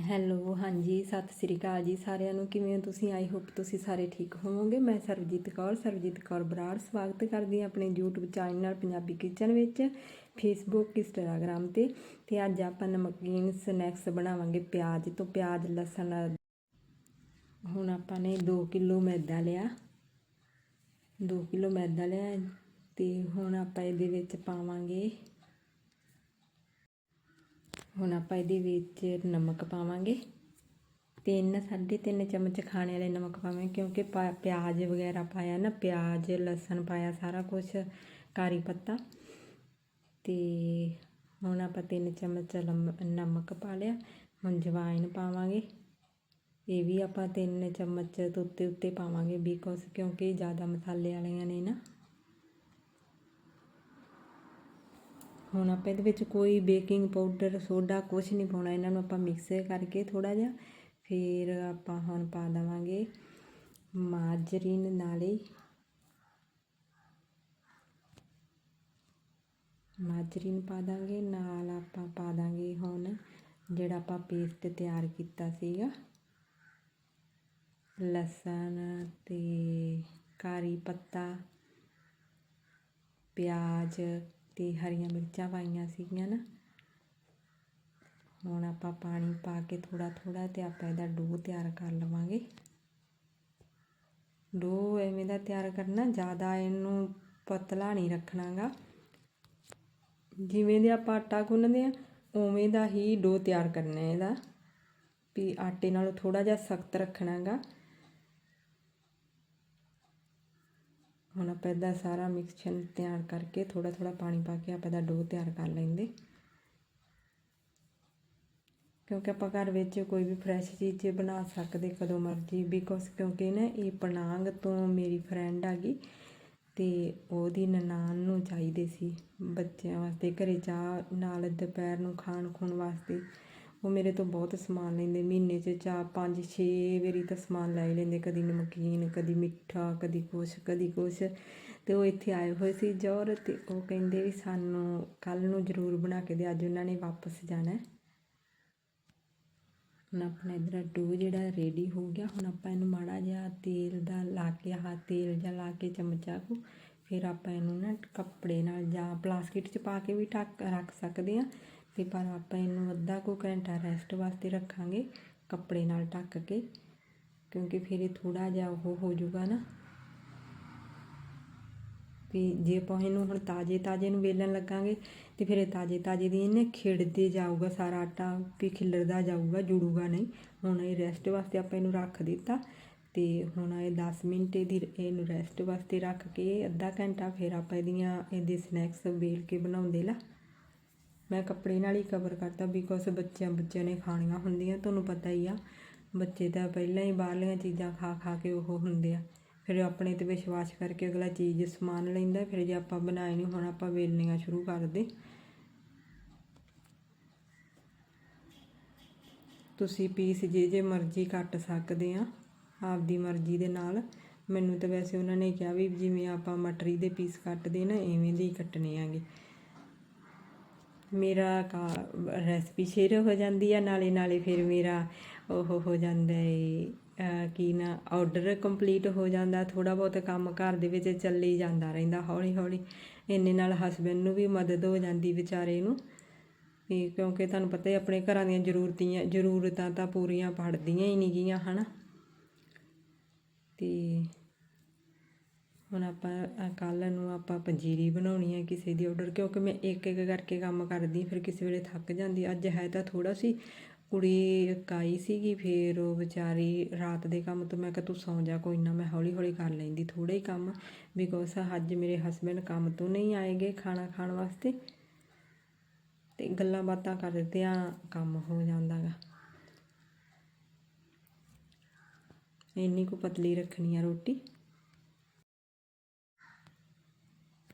Hello, ਹਾਂਜੀ, ਸਤਿ ਸ੍ਰੀ ਅਕਾਲ ਜੀ ਸਾਰਿਆਂ ਨੂੰ। ਕਿਵੇਂ ਹੋ ਤੁਸੀਂ? ਆਈ ਹੋਪ ਤੁਸੀਂ ਸਾਰੇ ਠੀਕ ਹੋਵੋਗੇ। ਮੈਂ ਸਰਬਜੀਤ ਕੌਰ ਸਰਬਜੀਤ ਕੌਰ ਬਰਾੜ ਸਵਾਗਤ ਕਰਦੀ ਹਾਂ ਆਪਣੇ YouTube ਚੈਨਲ ਪੰਜਾਬੀ ਕਿਚਨ ਵਿੱਚ ਫੇਸਬੁੱਕ ਇੰਸਟਾਗ੍ਰਾਮ ਤੇ। ਤੇ ਅੱਜ ਆਪਾਂ ਨਮਕੀਨ ਸਨੈਕਸ ਬਣਾਵਾਂਗੇ ਪਿਆਜ਼ ਤੋਂ। ਪਿਆਜ਼, ਲਸਣ ਹੁਣ ਆਪਾਂ ਨੇ 2 ਕਿਲੋ ਮੈਦਾ ਲਿਆ। 2 ਕਿਲੋ ਮੈਦਾ ਲਿਆ। ਤੇ ਹੁਣ ਆਪਾਂ ਇਹਦੇ ਵਿੱਚ ਪਾਵਾਂਗੇ ਹੁਣ ਆਪਾਂ ਇਹਦੇ ਵਿੱਚ ਨਮਕ ਪਾਵਾਂਗੇ। ਤਿੰਨ, ਸਾਢੇ ਤਿੰਨ ਚਮਚ ਖਾਣੇ ਵਾਲੇ ਨਮਕ ਪਾਵਾਂਗੇ ਕਿਉਂਕਿ ਪਿਆਜ਼ ਵਗੈਰਾ ਪਾਇਆ ਨਾ, ਪਿਆਜ਼, ਲਸਣ ਪਾਇਆ, ਸਾਰਾ ਕੁਝ ਕਾਰੀ ਪੱਤਾ। ਤੇ ਹੁਣ ਆਪਾਂ ਤਿੰਨ ਚਮਚ ਨਮਕ ਪਾ ਲਿਆ, ਹੁਣ ਜਵਾਇਨ ਪਾਵਾਂਗੇ। ਇਹ ਵੀ ਆਪਾਂ ਤਿੰਨ ਚਮਚ ਤੋਂ ਉੱਤੇ ਉੱਤੇ ਪਾਵਾਂਗੇ ਬਿਕੋਜ਼ ਕਿਉਂਕਿ ਜ਼ਿਆਦਾ ਮਸਾਲੇ ਵਾਲੀਆਂ ਨੇ ਨਾ। ਹੁਣ ਆਪਾਂ ਇਹਦੇ ਵਿੱਚ ਕੋਈ ਬੇਕਿੰਗ ਪਾਊਡਰ, ਸੋਡਾ ਕੁਝ ਨਹੀਂ ਪਾਉਣਾ, ਇਹਨਾਂ ਨੂੰ ਆਪਾਂ ਮਿਕਸ ਕਰਕੇ ਥੋੜਾ ਜਿਹਾ ਫਿਰ ਆਪਾਂ ਹੁਣ ਪਾ ਦਵਾਂਗੇ ਮਾਜਰੀਨ ਨਾਲੇ। ਮਾਜਰੀਨ ਪਾ ਦਾਂਗੇ, ਨਾਲ ਆਪਾਂ ਪਾ ਦਾਂਗੇ ਹੁਣ ਜਿਹੜਾ ਆਪਾਂ ਪੇਸਟ ਤਿਆਰ ਕੀਤਾ ਸੀਗਾ। ਲਸਣ ਤੇ ਕਾਰੀ ਪੱਤਾ, ਪਿਆਜ਼ ਤੇ ਹਰੀਆਂ ਮਿਰਚਾਂ ਪਾਈਆਂ ਸੀਗੀਆਂ ਨਾ। ਹੁਣ ਆਪਾਂ ਪਾਣੀ ਪਾ ਕੇ ਥੋੜਾ ਥੋੜਾ ਤੇ ਆਪਾਂ ਇਹਦਾ ਡੋ ਤਿਆਰ ਕਰ ਲਵਾਂਗੇ। ਡੋ ਐਵੇਂ ਦਾ ਤਿਆਰ ਕਰਨਾ, ਜ਼ਿਆਦਾ ਇਹਨੂੰ ਪਤਲਾ ਨਹੀਂ ਰੱਖਣਾਗਾ। ਜਿਵੇਂ ਦੇ ਆਪਾਂ ਆਟਾ ਗੁੰਨਦੇ ਆ ਉਵੇਂ ਦਾ ਹੀ ਡੋ ਤਿਆਰ ਕਰਨਾ ਇਹਦਾ। ਵੀ ਆਟੇ ਨਾਲੋਂ ਥੋੜਾ ਜਿਹਾ ਸਖਤ ਰੱਖਣਾਗਾ। ਹੁਣ ਆਪਾਂ ਇਹਦਾ ਸਾਰਾ ਮਿਕਸਚਰ ਤਿਆਰ ਕਰਕੇ ਥੋੜਾ ਥੋੜਾ ਪਾਣੀ ਪਾ ਕੇ ਆਪਾਂ ਇਹਦਾ ਡੋ ਤਿਆਰ ਕਰ ਲੈਂਦੇ। ਕਿਉਂਕਿ ਆਪਾਂ ਘਰ ਵਿੱਚ ਕੋਈ ਵੀ ਫਰੈਸ਼ ਚੀਜ਼ ਬਣਾ ਸਕਦੇ ਕਦੋਂ ਮਰਜ਼ੀ ਬਿਕੋਜ਼ ਕਿਉਂਕਿ ਨਾ ਇਹ ਪਨਾਂਗ ਤੋਂ ਮੇਰੀ ਫਰੈਂਡ ਆ ਗਈ ਤੇ ਉਹਦੀ ਨਨਾਣ ਨੂੰ ਚਾਹੀਦੇ ਸੀ ਬੱਚਿਆਂ ਵਾਸਤੇ, ਘਰੇ ਚਾਹ ਨਾਲ ਦੁਪਹਿਰ ਨੂੰ ਖਾਣ ਖੁਣ ਵਾਸਤੇ। ਉਹ ਮੇਰੇ ਤੋਂ ਬਹੁਤ ਸਮਾਨ ਲੈਂਦੇ, ਮਹੀਨੇ 'ਚ ਚਾਰ, ਪੰਜ, ਛੇ ਵਾਰੀ ਤਾਂ ਸਮਾਨ ਲੈ ਲੈਂਦੇ, ਕਦੀ ਨਮਕੀਨ, ਕਦੀ ਮਿੱਠਾ, ਕਦੀ ਕੁਛ ਕਦੀ ਕੁਛ। ਅਤੇ ਉਹ ਇੱਥੇ ਆਏ ਹੋਏ ਸੀ ਜੋਰ ਅਤੇ ਉਹ ਕਹਿੰਦੇ ਵੀ ਸਾਨੂੰ ਕੱਲ੍ਹ ਨੂੰ ਜ਼ਰੂਰ ਬਣਾ ਕੇ ਦੇ, ਅੱਜ ਉਹਨਾਂ ਨੇ ਵਾਪਸ ਜਾਣਾ। ਹੁਣ ਆਪਣਾ ਇਧਰ ਡੋ ਜਿਹੜਾ ਰੈਡੀ ਹੋ ਗਿਆ, ਹੁਣ ਆਪਾਂ ਇਹਨੂੰ ਮਾੜਾ ਜਿਹਾ ਤੇਲ ਦਾ ਲਾ ਕੇ, ਆਹ ਤੇਲ ਜਿਹਾ ਲਾ ਕੇ ਚਮਚਾ ਕੋ, ਫਿਰ ਆਪਾਂ ਇਹਨੂੰ ਨਾ ਕੱਪੜੇ ਨਾਲ ਜਾਂ ਪਲਾਸਟਿਕ 'ਚ ਪਾ ਕੇ ਵੀ ਢੱਕ, ਰੱਖ ਸਕਦੇ ਆ ਤੇ ਪਰ ਆਪਾਂ ਇਹਨੂੰ ਅੱਧਾ ਕੁ ਘੰਟਾ ਰੈਸਟ ਵਾਸਤੇ ਰੱਖਾਂਗੇ ਕੱਪੜੇ ਨਾਲ ਢੱਕ ਕੇ, ਕਿਉਂਕਿ ਫਿਰ ਇਹ ਥੋੜਾ ਜਿਹਾ ਉਹ ਹੋ ਜਾਊਗਾ ਨਾ। ਵੀ ਜੇ ਆਪਾਂ ਇਹਨੂੰ ਹੁਣ ਤਾਜ਼ੇ ਤਾਜ਼ੇ ਨੂੰ ਵੇਲਣ ਲੱਗਾਂਗੇ, ਤੇ ਫਿਰ ਇਹ ਤਾਜ਼ੇ ਤਾਜ਼ੇ ਦੀ ਇਹਨੇ ਖਿੜਦੇ ਜਾਊਗਾ ਸਾਰਾ ਆਟਾ, ਵੀ ਖਿਲਰਦਾ ਜਾਊਗਾ, ਜੁੜੂਗਾ ਨਹੀਂ। ਹੁਣ ਇਹ ਰੈਸਟ ਵਾਸਤੇ ਆਪਾਂ ਇਹਨੂੰ ਰੱਖ ਦਿੱਤਾ ਤੇ ਹੁਣ ਇਹ 10 ਮਿੰਟ ਇਹਦੀ ਇਹਨੂੰ ਰੈਸਟ ਵਾਸਤੇ ਰੱਖ ਕੇ ਅੱਧਾ ਘੰਟਾ ਫਿਰ ਆਪਾਂ ਇਹਦੀਆਂ, ਇਹਦੇ ਸਨੈਕਸ ਵੇਲ ਕੇ ਬਣਾਉਂਦੇ ਲਾ। ਮੈਂ ਕੱਪੜੇ ਨਾਲ ਹੀ ਕਵਰ ਕਰਤਾ ਬਿਕੋਜ਼ ਬੱਚਿਆਂ ਬੱਚਿਆਂ ਨੇ ਖਾਣੀਆਂ ਹੁੰਦੀਆਂ, ਤੁਹਾਨੂੰ ਪਤਾ ਹੀ ਆ। ਬੱਚੇ ਤਾਂ ਪਹਿਲਾਂ ਹੀ ਬਾਹਰਲੀਆਂ ਚੀਜ਼ਾਂ ਖਾ ਖਾ ਕੇ ਉਹ ਹੁੰਦੇ ਆ। ਫਿਰ ਆਪਣੇ ਤੇ ਵਿਸ਼ਵਾਸ ਕਰਕੇ ਅਗਲਾ ਚੀਜ਼ ਸਮਾਨ ਲੈਂਦਾ, ਫਿਰ ਜੇ ਆਪਾਂ ਬਣਾਏ ਨਹੀਂ ਹੁਣ ਆਪਾਂ ਵੇਲਣੀਆਂ ਸ਼ੁਰੂ ਕਰਦੇ ਤੁਸੀਂ ਪੀਸ ਜੇ ਜੇ ਮਰਜ਼ੀ ਕੱਟ ਸਕਦੇ ਆ, ਆਪਦੀ ਮਰਜ਼ੀ ਦੇ ਨਾਲ। ਮੈਨੂੰ ਤਾਂ ਵੈਸੇ ਉਹਨਾਂ ਨੇ ਕਿਹਾ ਵੀ ਜਿਵੇਂ ਆਪਾਂ ਮਟਰੀ ਦੇ ਪੀਸ ਕੱਟਦੇ ਨਾ, ਐਵੇਂ ਦੇ ਹੀ ਕੱਟਣੇ ਆਗੇ। ਮੇਰਾ ਕਾ ਰੈਸਪੀ ਸ਼ੇਅਰ ਹੋ ਜਾਂਦੀ ਆ, ਨਾਲੇ ਨਾਲੇ ਫਿਰ ਮੇਰਾ ਉਹ ਹੋ ਜਾਂਦਾ ਏ ਕੀ ਨਾ ਆਰਡਰ ਕੰਪਲੀਟ ਹੋ ਜਾਂਦਾ ਥੋੜਾ ਬਹੁਤ ਕੰਮ ਘਰ ਦੇ ਵਿੱਚ ਚੱਲੀ ਜਾਂਦਾ ਰਹਿੰਦਾ ਹੌਲੀ ਹੌਲੀ। ਇੰਨੇ ਨਾਲ ਹਸਬੰਡ ਨੂੰ ਵੀ ਮਦਦ ਹੋ ਜਾਂਦੀ ਵਿਚਾਰੇ ਨੂੰ। ਵੀ ਕਿਉਂਕਿ ਤੁਹਾਨੂੰ ਪਤਾ ਹੀ ਆਪਣੇ ਘਰਾਂ ਦੀਆਂ ਜ਼ਰੂਰਤੀਆਂ, ਜ਼ਰੂਰਤਾਂ ਤਾਂ ਪੂਰੀਆਂ ਪੜਦੀਆਂ ਹੀ ਨਹੀਂ ਗੀਆਂ, ਹਨਾ? ਤੇ ਹੁਣ ਆਪਾਂ ਕੱਲ੍ਹ ਨੂੰ ਆਪਾਂ ਪੰਜੀਰੀ ਬਣਾਉਣੀ ਹੈ ਕਿਸੇ ਦੀ ਔਡਰ ਕਿਉਂਕਿ ਮੈਂ ਇੱਕ ਇੱਕ ਕਰਕੇ ਕੰਮ ਕਰਦੀ, ਫਿਰ ਕਿਸੇ ਵੇਲੇ ਥੱਕ ਜਾਂਦੀ। ਅੱਜ ਹੈ ਤਾਂ ਥੋੜ੍ਹਾ ਸੀ, ਕੁੜੀ ਕਾਈ ਸੀਗੀ, ਫਿਰ ਉਹ ਵਿਚਾਰੀ ਰਾਤ ਦੇ ਕੰਮ ਤੋਂ ਮੈਂ ਕਿਹਾ, ਤੂੰ ਸੌਂ ਜਾ ਕੋਈ ਨਾ, ਮੈਂ ਹੌਲੀ ਹੌਲੀ ਕਰ ਲੈਂਦੀ ਥੋੜ੍ਹਾ ਹੀ ਕੰਮ ਬਿਕੋਜ਼ ਅੱਜ ਮੇਰੇ ਹਸਬੰਡ ਕੰਮ ਤੋਂ ਨਹੀਂ ਆਏਗੇ ਖਾਣਾ ਖਾਣ ਵਾਸਤੇ। ਤੇ ਗੱਲਾਂ ਬਾਤਾਂ ਕਰਦਿਆਂ ਕੰਮ ਹੋ ਜਾਂਦਾਗਾ ਇੰਨੀ ਕੁ ਪਤਲੀ ਰੱਖਣੀ ਆ ਰੋਟੀ।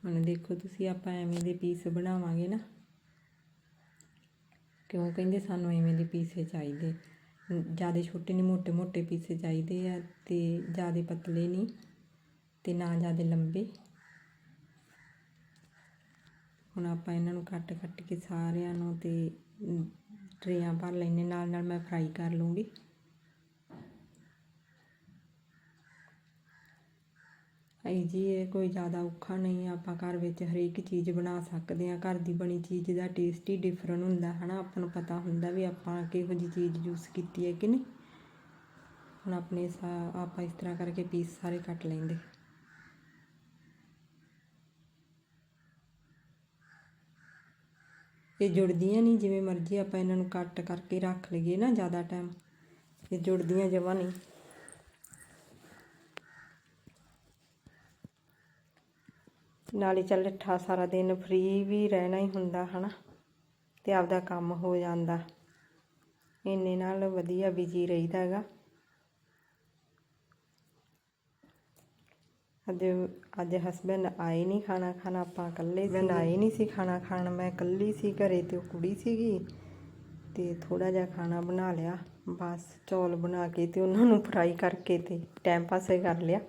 ਹੁਣ ਦੇਖੋ ਤੁਸੀਂ ਆਪਾਂ ਐਵੇਂ ਦੇ ਪੀਸ ਬਣਾਵਾਂਗੇ ਨਾ, ਕਿਉਂ ਕਹਿੰਦੇ ਸਾਨੂੰ ਐਵੇਂ ਦੇ ਪੀਸੇ ਚਾਹੀਦੇ। ਜ਼ਿਆਦਾ ਛੋਟੇ ਨਹੀਂ ਮੋٹے ਮੋٹے ਪੀਸੇ ਚਾਹੀਦੇ ਆ ਤੇ ਜ਼ਿਆਦਾ ਪਤਲੇ ਨਹੀਂ ਤੇ ਨਾ ਜ਼ਿਆਦਾ ਲੰਬੇ। ਹੁਣ ਆਪਾਂ ਇਹਨਾਂ ਨੂੰ ਕੱਟ ਕੱਟ ਕੇ ਸਾਰਿਆਂ ਨੂੰ ਤੇ ਟਰੇਆਂ ਭਰ ਲੈਣੇ ਨਾਲ ਨਾਲ ਮੈਂ ਫਰਾਈ ਕਰ ਲੂੰਗੀ। ਇਹ ਜੀ ਇਹ ਕੋਈ ਜ਼ਿਆਦਾ ਔਖਾ ਨਹੀਂ ਆਪਾਂ ਘਰ ਵਿੱਚ ਹਰੇਕ ਚੀਜ਼ ਬਣਾ ਸਕਦੇ ਹਾਂ ਘਰ ਦੀ ਬਣੀ ਚੀਜ਼ ਦਾ ਟੇਸਟ ਹੀ ਡਿਫਰੈਂਟ ਹੁੰਦਾ ਹੈ ਨਾ ਆਪਾਂ ਨੂੰ ਪਤਾ ਹੁੰਦਾ ਵੀ ਆਪਾਂ ਕਿਹੋ ਜਿਹੀ ਚੀਜ਼ ਯੂਜ਼ ਕੀਤੀ ਹੈ ਕਿ ਨਹੀਂ। ਹੁਣ ਆਪਣੇ ਸਾ, ਆਪਾਂ ਇਸ ਤਰ੍ਹਾਂ ਕਰਕੇ ਪੀਸ ਸਾਰੇ ਕੱਟ ਲੈਂਦੇ। ਇਹ ਜੁੜਦੀਆਂ ਨਹੀਂ, ਜਿਵੇਂ ਮਰਜ਼ੀ ਆਪਾਂ ਇਹਨਾਂ ਨੂੰ ਕੱਟ ਕਰਕੇ ਰੱਖ ਲਈਏ ਨਾ ਜ਼ਿਆਦਾ ਟਾਈਮ ਇਹ ਜੁੜਦੀਆਂ ਜਮਾਂ ਨਹੀਂ। ਨਾਲੇ ਚੱਲ ਠਾ ਸਾਰਾ ਦਿਨ ਫ੍ਰੀ ਵੀ ਰਹਿਣਾ ਹੀ ਹੁੰਦਾ ਹਨਾ, ਤੇ ਆਪਦਾ ਕੰਮ ਹੋ ਜਾਂਦਾ। ਇੰਨੇ ਨਾਲ ਵਧੀਆ ਬਿਜ਼ੀ ਰਹੀਦਾ ਹੈਗਾ। ਅੱਜ ਅੱਜ ਹਸਬੈਂਡ ਆਏ ਨਹੀਂ ਖਾਣਾ ਖਾਣਾ, ਆਪਾਂ ਇਕੱਲੇ ਸੀ। ਆਏ ਨਹੀਂ ਸੀ ਖਾਣਾ ਖਾਣ, ਮੈਂ ਇਕੱਲੀ ਸੀ ਘਰੇ ਤੇ ਉਹ ਕੁੜੀ ਸੀਗੀ, ਤੇ ਥੋੜਾ ਜਿਹਾ ਖਾਣਾ ਬਣਾ ਲਿਆ। ਬਸ ਚੌਲ ਬਣਾ ਕੇ ਤੇ ਉਹਨਾਂ ਨੂੰ ਫਰਾਈ ਕਰਕੇ ਤੇ ਟਾਈਮ ਪਾਸੇ ਕਰ ਲਿਆ।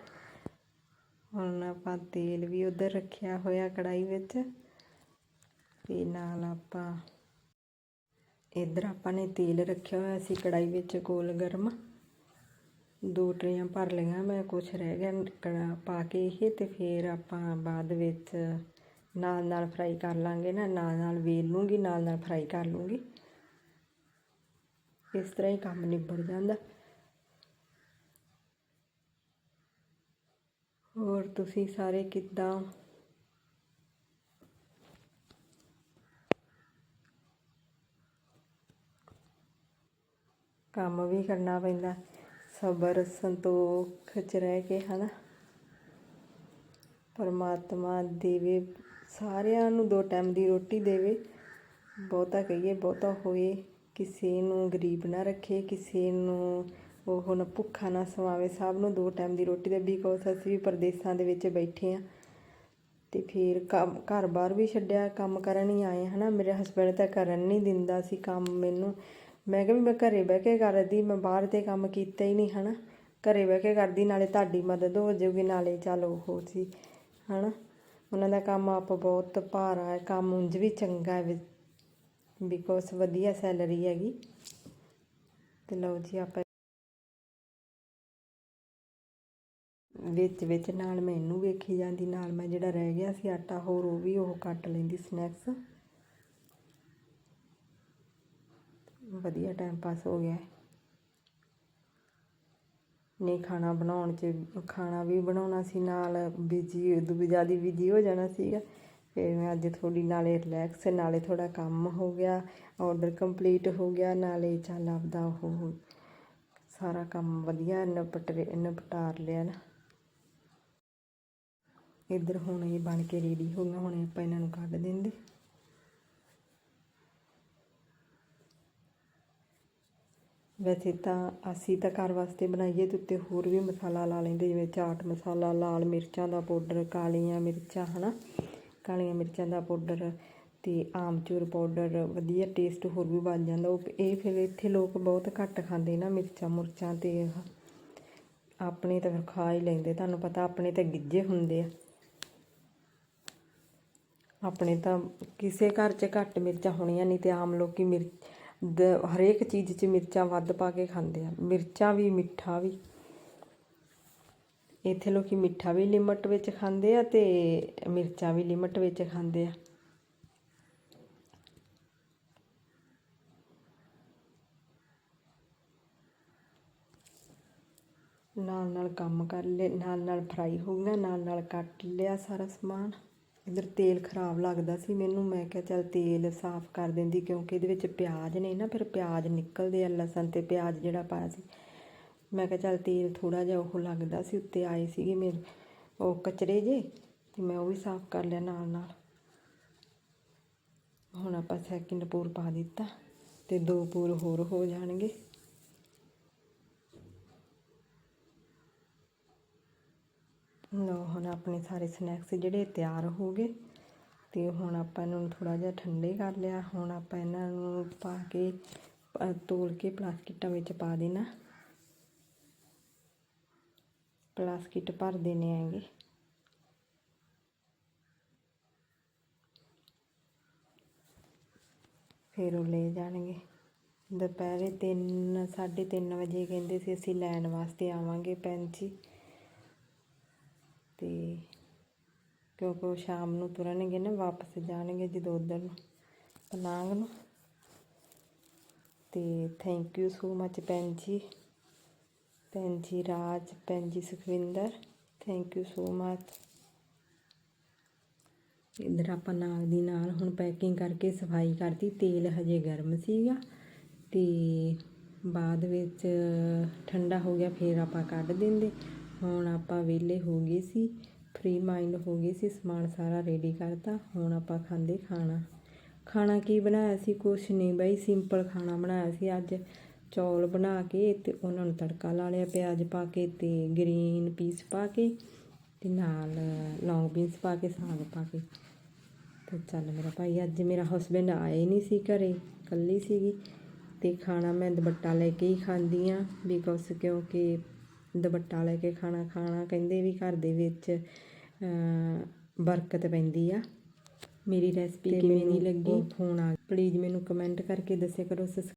ਹੁਣ ਆਪਾਂ ਤੇਲ ਵੀ ਉਧਰ ਰੱਖਿਆ ਹੋਇਆ ਕੜਾਈ ਵਿੱਚ ਤੇ ਨਾਲ ਆਪਾਂ ਇਧਰ ਆਪਾਂ ਨੇ ਤੇਲ ਰੱਖਿਆ ਹੋਇਆ ਸੀ ਕੜਾਈ ਵਿੱਚ ਕੋਲ ਗਰਮ। ਦੋ ਟਰੀਆਂ ਭਰ ਲਈਆਂ, ਮੈਂ ਕੁਛ ਰਹਿ ਗਿਆ ਕੜਾ ਪਾ ਕੇ ਇਹ ਤੇ ਫਿਰ ਆਪਾਂ ਬਾਅਦ ਵਿੱਚ ਨਾਲ ਨਾਲ ਫਰਾਈ ਕਰ ਲਾਂਗੇ ਨਾ ਨਾਲ ਨਾਲ ਵੇਲ ਲੂੰਗੀ ਨਾਲ ਨਾਲ ਫਰਾਈ ਕਰ ਲੂੰਗੀ। ਇਸ ਤਰ੍ਹਾਂ ਹੀ ਕੰਮ ਨਿਬੜ ਜਾਂਦਾ। ਹੋਰ ਤੁਸੀਂ ਸਾਰੇ ਕਿੱਦਾਂ? ਕੰਮ ਵੀ ਕਰਨਾ ਪੈਂਦਾ, ਸਬਰ, ਸੰਤੋਖ ਚ ਰਹਿ ਕੇ, ਹਨਾ? ਪਰਮਾਤਮਾ ਦੇਵੇ, ਸਾਰਿਆਂ ਨੂੰ ਦੋ ਟਾਈਮ ਦੀ ਰੋਟੀ ਦੇਵੇ। ਬਹੁਤਾ ਕਹੀਏ, ਬਹੁਤਾ ਹੋਏ, ਕਿਸੇ ਨੂੰ ਗਰੀਬ ਨਾ ਰੱਖੇ, ਕਿਸੇ ਨੂੰ ਉਹ ਨਾ ਭੁੱਖਾ ਨਾ ਸਵਾਵੇ ਸਭ ਨੂੰ ਦੋ ਟਾਈਮ ਦੀ ਰੋਟੀ ਦੇ ਬਿਕੋਜ਼ ਅਸੀਂ ਵੀ ਪਰਦੇਸਾਂ ਦੇ ਵਿੱਚ ਬੈਠੇ ਆ ਤੇ ਫਿਰ ਕੰਮ, ਘਰ ਬਾਹਰ ਵੀ ਛੱਡਿਆ, ਕੰਮ ਕਰਨ ਹੀ ਆਏ ਹਨਾ। ਮੇਰੇ ਹਸਬੰਡ ਤਾਂ ਕਰਨ ਨਹੀਂ ਦਿੰਦਾ ਸੀ ਕੰਮ ਮੈਨੂੰ। ਮੈਂ ਕਿਹਾ ਵੀ ਮੈਂ ਘਰੇ ਬਹਿ ਕੇ ਕਰਦੀ, ਮੈਂ ਬਾਹਰ ਤੇ ਕੰਮ ਕੀਤਾ ਹੀ ਨਹੀਂ, ਹਨਾ। ਘਰੇ ਬਹਿ ਕੇ ਕਰਦੀ, ਨਾਲੇ ਤੁਹਾਡੀ ਮਦਦ ਹੋ ਜਾਊਗੀ, ਨਾਲੇ ਚੱਲ ਉਹ ਸੀ, ਹਨਾ। ਉਹਨਾਂ ਦਾ ਕੰਮ ਆਪ ਬਹੁਤ ਭਾਰਾ ਹੈ, ਕੰਮ ਉਂਝ ਵੀ ਚੰਗਾ ਹੈ ਬਿਕੋਜ਼ ਵਧੀਆ ਸੈਲਰੀ ਹੈਗੀ। ਤੇ ਲਓ ਜੀ, ਆਪਾਂ ਵਿੱਚ ਵਿੱਚ ਨਾਲ ਮੈਂ ਇਹਨੂੰ ਵੇਖੀ ਜਾਂਦੀ, ਨਾਲ ਮੈਂ ਜਿਹੜਾ ਰਹਿ ਗਿਆ ਸੀ ਆਟਾ, ਹੋਰ ਉਹ ਵੀ ਉਹ ਕੱਟ ਲੈਂਦੀ ਸਨੈਕਸ ਵਧੀਆ ਟਾਈਮ ਪਾਸ ਹੋ ਗਿਆ। ਨਹੀਂ, ਖਾਣਾ ਬਣਾਉਣ 'ਚ, ਖਾਣਾ ਵੀ ਬਣਾਉਣਾ ਸੀ ਨਾਲ ਬਿਜ਼ੀ ਉਦੋਂ ਵੀ ਜ਼ਿਆਦਾ ਬਿਜ਼ੀ ਹੋ ਜਾਣਾ ਸੀਗਾ। ਫਿਰ ਮੈਂ ਅੱਜ ਥੋੜੀ ਨਾਲੇ ਰਿਲੈਕਸ ਨਾਲੇ ਥੋੜਾ ਕੰਮ ਹੋ ਗਿਆ ਆਰਡਰ ਕੰਪਲੀਟ ਹੋ ਗਿਆ, ਨਾਲੇ ਚੱਲ ਆਪਦਾ ਉਹ ਸਾਰਾ ਕੰਮ ਵਧੀਆ ਨਿਪਟ ਨਿਪਟਾਰ ਲਿਆ ਨਾ। ਇੱਧਰ ਹੁਣ ਇਹ ਬਣ ਕੇ ਰੈਡੀ ਹੋ ਗਿਆ ਹੁਣ ਆਪਾਂ ਇਹਨਾਂ ਨੂੰ ਕੱਢ ਦਿੰਦੇ। ਵੈਸੇ ਤਾਂ ਅਸੀਂ ਤਾਂ ਘਰ ਵਾਸਤੇ ਬਣਾਈਏ ਤੇ ਉੱਤੇ ਹੋਰ ਵੀ ਮਸਾਲਾ ਲਾ ਲੈਂਦੇ, ਜਿਵੇਂ ਚਾਟ ਮਸਾਲਾ, ਲਾਲ ਮਿਰਚਾਂ ਦਾ ਪਾਊਡਰ, ਕਾਲੀਆਂ ਮਿਰਚਾਂ, ਹਨਾ? ਕਾਲੀਆਂ ਮਿਰਚਾਂ ਦਾ ਪਾਊਡਰ ਤੇ ਆਮਚੂਰ ਪਾਊਡਰ, ਵਧੀਆ ਟੇਸਟ ਹੋਰ ਵੀ ਬਣ ਜਾਂਦਾ। ਉਹ ਇਹ ਫਿਰ ਇੱਥੇ ਲੋਕ ਬਹੁਤ ਘੱਟ ਖਾਂਦੇ ਨਾ ਮਿਰਚਾਂ ਮੁਰਚਾਂ ਤੇ ਆਪਣੇ ਤਾਂ ਫਿਰ ਖਾ ਹੀ ਲੈਂਦੇ, ਤੁਹਾਨੂੰ ਪਤਾ ਆਪਣੇ ਤਾਂ ਗਿੱਜੇ ਹੁੰਦੇ ਆ। ਆਪਣੇ ਤਾਂ ਕਿਸੇ ਘਰ 'ਚ ਘੱਟ ਮਿਰਚਾਂ ਹੋਣੀਆਂ ਨਹੀਂ ਅਤੇ ਆਮ ਲੋਕ ਮਿਰਚ ਹਰੇਕ ਚੀਜ਼ 'ਚ ਮਿਰਚਾਂ ਵੱਧ ਪਾ ਕੇ ਖਾਂਦੇ ਆ। ਮਿਰਚਾਂ ਵੀ, ਮਿੱਠਾ ਵੀ। ਇੱਥੇ ਲੋਕ ਮਿੱਠਾ ਵੀ ਲਿਮਟ ਵਿੱਚ ਖਾਂਦੇ ਆ ਤੇ ਮਿਰਚਾਂ ਵੀ ਲਿਮਟ ਵਿੱਚ ਖਾਂਦੇ ਆ। ਨਾਲ ਨਾਲ ਕੰਮ ਕਰ ਲੈ ਨਾਲ ਨਾਲ ਫਰਾਈ ਹੋ ਗਿਆ ਨਾਲ ਨਾਲ ਕੱਟ ਲਿਆ ਸਾਰਾ ਸਮਾਨ। ਇਧਰ ਤੇਲ ਖਰਾਬ ਲੱਗਦਾ ਸੀ, ਮੈਨੂੰ ਮੈਂ ਕਿਹਾ ਚੱਲ ਤੇਲ ਸਾਫ਼ ਕਰ ਦਿੰਦੀ ਕਿਉਂਕਿ ਇਹਦੇ ਵਿੱਚ ਪਿਆਜ਼ ਨੇ ਨਾ, ਫਿਰ ਪਿਆਜ਼ ਨਿਕਲਦੇ ਆ ਲਸਣ ਤੇ ਪਿਆਜ਼ ਜਿਹੜਾ ਪਾਇਆ ਸੀ। ਮੈਂ ਕਿਹਾ ਚੱਲ ਤੇਲ ਥੋੜਾ ਜਿਹਾ ਉਹ ਲੱਗਦਾ ਸੀ, ਉੱਤੇ ਆਏ ਸੀਗੇ ਮੇਰੇ, ਉਹ ਕਚਰੇ ਜੇ, ਤੇ ਮੈਂ ਉਹ ਵੀ ਸਾਫ਼ ਕਰ ਲਿਆ ਨਾਲ ਨਾਲ ਹੁਣ ਆਪਾਂ ਸੈਕਿੰਡ ਪੂਰ ਪਾ ਦਿੱਤਾ ਤੇ ਦੋ ਪੂਰ ਹੋਰ ਹੋ ਜਾਣਗੇ। ਲਓ ਹੁਣ ਆਪਣੇ ਸਾਰੇ ਸਨੈਕਸ ਜਿਹੜੇ ਤਿਆਰ ਹੋ ਗਏ ਤੇ ਹੁਣ ਆਪਾਂ ਇਹਨਾਂ ਨੂੰ ਥੋੜਾ ਜਿਹਾ ਠੰਡੇ ਕਰ ਲਿਆ। ਹੁਣ ਆਪਾਂ ਇਹਨਾਂ ਨੂੰ ਪਾ ਕੇ ਤੋਲ ਕੇ ਪਲਾਸਟਿਕਾਂ ਵਿੱਚ ਪਾ ਦੇਣਾ। ਪਲਾਸਟਿਕ ਭਰ ਦੇਣੇ ਹੈਗੇ। ਫਿਰ ਉਹ ਲੈ ਜਾਣਗੇ। ਦੁਪਹਿਰੇ 3 3:30 ਵਜੇ ਕਹਿੰਦੇ ਸੀ, ਅਸੀਂ ਲੈਣ ਵਾਸਤੇ ਆਵਾਂਗੇ ਪੈਂਚੀ। ਤੇ ਕਿਉਂਕਿ ਉਹ ਸ਼ਾਮ ਨੂੰ ਤੁਰਨਗੇ ਨਾ, ਵਾਪਸ ਜਾਣਗੇ ਜਦੋਂ ਉਧਰ ਨੂੰ ਪਨਾਂਗ ਨੂੰ। ਤੇ ਥੈਂਕ ਯੂ ਸੋ ਮੱਚ ਭੈਣ ਜੀ ਭੈਣ ਜੀ ਰਾਜ, ਭੈਣ ਜੀ Sukhwinder thank you so much ਇੱਧਰ ਆਪਾਂ ਨਾਗ ਦੀ ਨਾਲ ਹੁਣ ਪੈਕਿੰਗ ਕਰਕੇ ਸਫ਼ਾਈ ਕਰਤੀ, ਤੇਲ ਹਜੇ ਗਰਮ ਸੀਗਾ ਤੇ ਬਾਅਦ ਵਿੱਚ ਠੰਡਾ ਹੋ ਗਿਆ, ਫਿਰ ਆਪਾਂ ਕੱਢ ਦਿੰਦੇ। ਹੁਣ ਆਪਾਂ ਵਿਹਲੇ ਹੋ ਗਏ ਸੀ ਫ੍ਰੀ ਮਾਈਂਡ ਹੋ ਗਏ ਸੀ, ਸਮਾਨ ਸਾਰਾ ਰੈਡੀ ਕਰਤਾ, ਹੁਣ ਆਪਾਂ ਖਾਂਦੇ ਖਾਣਾ। ਖਾਣਾ ਕੀ ਬਣਾਇਆ ਸੀ? ਕੁਛ ਨਹੀਂ ਬਈ ਸਿੰਪਲ ਖਾਣਾ ਬਣਾਇਆ ਸੀ। ਅੱਜ ਚੌਲ ਬਣਾ ਕੇ ਤੇ ਉਹਨਾਂ ਨੂੰ ਤੜਕਾ ਲਾ ਲਿਆ, ਪਿਆਜ਼ ਪਾ ਕੇ ਤੇ ਗ੍ਰੀਨ ਪੀਸ ਪਾ ਕੇ ਤੇ ਨਾਲ ਲੌਂਗ ਬੀਨਸ ਪਾ ਕੇ, ਸਾਗ ਪਾ ਕੇ। ਤੇ ਚੱਲ ਮੇਰਾ ਭਾਈ, ਅੱਜ ਮੇਰਾ ਹਸਬੈਂਡ ਆਏ ਨਹੀਂ ਸੀ ਘਰੇ, ਇਕੱਲੀ ਸੀਗੀ ਤੇ ਖਾਣਾ ਮੈਂ ਦੁਪੱਟਾ ਲੈ ਕੇ ਹੀ ਖਾਂਦੀ ਆ ਬਿਕੋਜ਼ ਕਿਉਂਕਿ ਦੁਪੱਟਾ ਲੈ ਕੇ ਖਾਣਾ ਖਾਣਾ ਕਹਿੰਦੇ ਵੀ ਘਰ ਦੇ ਵਿੱਚ ਬਰਕਤ ਪੈਂਦੀ ਆ। ਮੇਰੀ ਰੈਸਪੀ ਕਿਵੇਂ ਨਹੀਂ ਲੱਗੀ? ਫੋਨ ਆ ਪਲੀਜ਼ ਮੈਨੂੰ ਕਮੈਂਟ ਕਰਕੇ ਦੱਸਿਆ ਕਰੋ